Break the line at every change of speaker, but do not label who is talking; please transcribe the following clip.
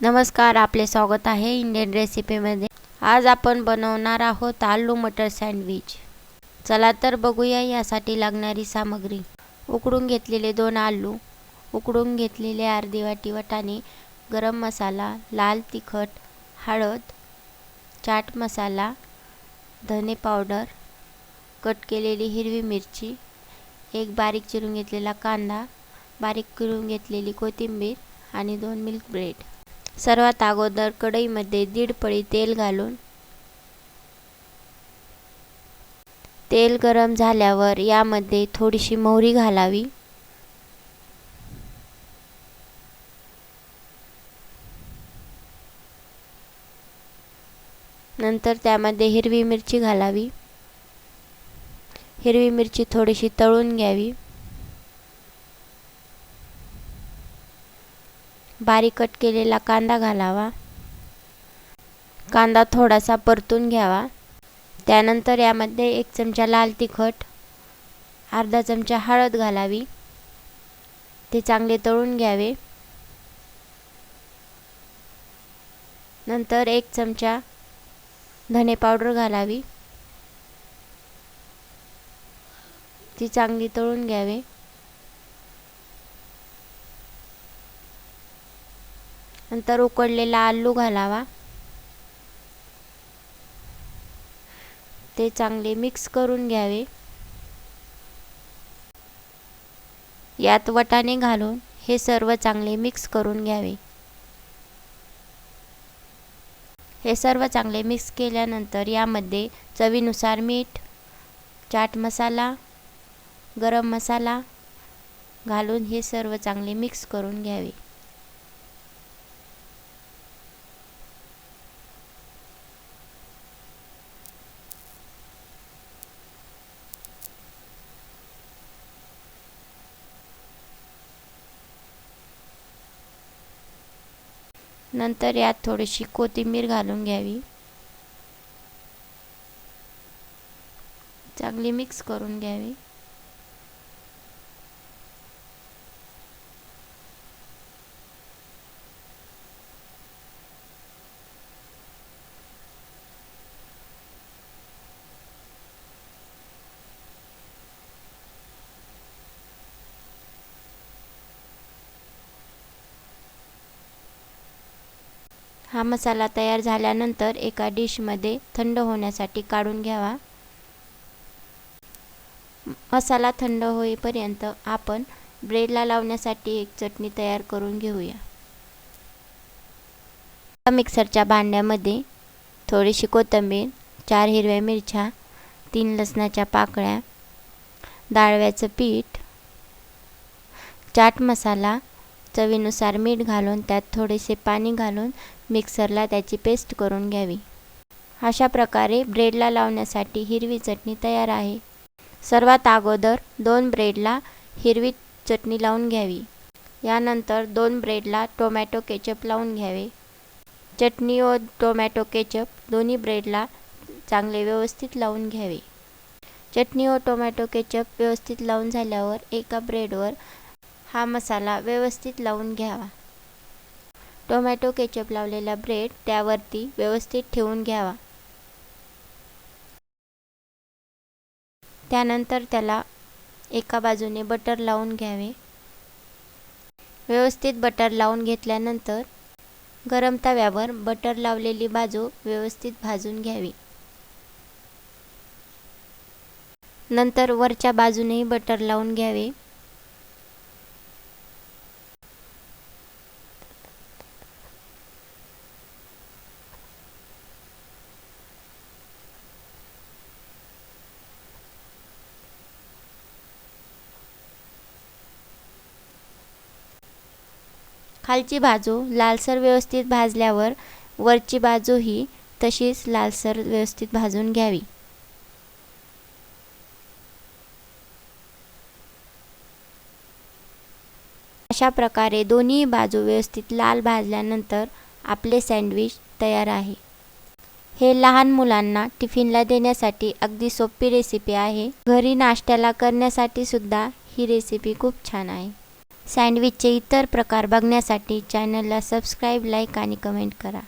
नमस्कार आपले स्वागत आहे इंडियन रेसिपीमध्ये आज आपण बनवणार आहोत आलू मटर सँडविच चला तर बघूया यासाठी लागणारी सामग्री. उकडून घेतलेले दोन आलू उकडून घेतलेले अर्धी वाटी वटाणे गरम मसाला लाल तिखट हळद चाट मसाला धने पावडर कट केलेली हिरवी मिरची एक बारीक चिरून घेतलेला कांदा बारीक चिरून घेतलेली कोथिंबीर आणि दोन मिल्क ब्रेड सर्वात अगोदर कढईमध्ये दीड पळी तेल घालून तेल गरम झाल्यावर यामध्ये थोडीशी मोहरी घालावी. नंतर त्यामध्ये हिरवी मिरची घालावी. हिरवी मिरची थोडीशी तळून घ्यावी. बारीक कट केलेला कांदा घालावा. कांदा थोडासा परतून घ्यावा. त्यानंतर यामध्ये एक चमचा लाल तिखट अर्धा चमचा हळद घालावी. ते चांगले तळून घ्यावे. नंतर एक चमचा धने पावडर घालावी. ती चांगली तळून घ्यावे. नंतर उकडलेला आलू घालावा. ते चांगले मिक्स करून घ्यावे. यात वटाणे घालून हे सर्व चांगले मिक्स करून घ्यावे. हे सर्व चांगले मिक्स केल्यानंतर यामध्ये चवीनुसार मीठ चाट मसाला गरम मसाला घालून हे सर्व चांगले मिक्स करून घ्यावे. नंतर यात थोडीशी कोथिंबीर घालून घ्यावी. चांगली मिक्स करून घ्यावी. हा मसाला तयार झाल्यानंतर एका डिशमध्ये थंड होण्यासाठी काढून घ्यावा. मसाला थंड होईपर्यंत आपण ब्रेडला लावण्यासाठी एक चटणी तयार करून घेऊया. मिक्सरच्या भांड्यामध्ये थोडीशी कोथिंबीर चार हिरव्या मिरच्या तीन लसणाच्या पाकळ्या डाळव्याचं पीठ चाट मसाला चवीनुसार मीठ घालून त्यात थोडेसे पाणी घालून मिक्सरला त्याची पेस्ट करून घ्यावी. अशा प्रकारे ब्रेडला लावण्यासाठी हिरवी चटणी तयार आहे. सर्वात अगोदर दोन ब्रेडला हिरवी चटणी लावून घ्यावी. यानंतर दोन ब्रेडला टोमॅटो केचप लावून घ्यावे. चटणी व टोमॅटो केचप दोन्ही ब्रेडला चांगले व्यवस्थित लावून घ्यावे. चटणी व टोमॅटो केचप व्यवस्थित लावून झाल्यावर एका ब्रेडवर हा मसाला व्यवस्थित लावून घ्यावा. टोमॅटो केचप लावलेला ब्रेड त्यावरती व्यवस्थित ठेवून घ्यावा. त्यानंतर त्याला एका बाजूने बटर लावून घ्यावे. व्यवस्थित बटर लावून घेतल्यानंतर गरम तव्यावर बटर लावलेली बाजू व्यवस्थित भाजून घ्यावी. नंतर वरच्या बाजूनेही बटर लावून घ्यावे. खालची बाजू लालसर व्यवस्थित भाजल्यावर वरची बाजू ही तशीच लालसर व्यवस्थित भाजून घ्यावी. अशा प्रकारे दोन्ही बाजू व्यवस्थित लाल भाजल्यानंतर आपले सँडविच तयार आहे. हे लहान मुलांना टिफिनला देण्यासाठी अगदी सोपी रेसिपी आहे. घरी नाश्त्याला करण्यासाठी सुद्धा ही रेसिपी खूप छान आहे. सँडविचचे इतर प्रकार बघण्यासाठी चॅनलला सबस्क्राईब लाईक आणि कमेंट करा.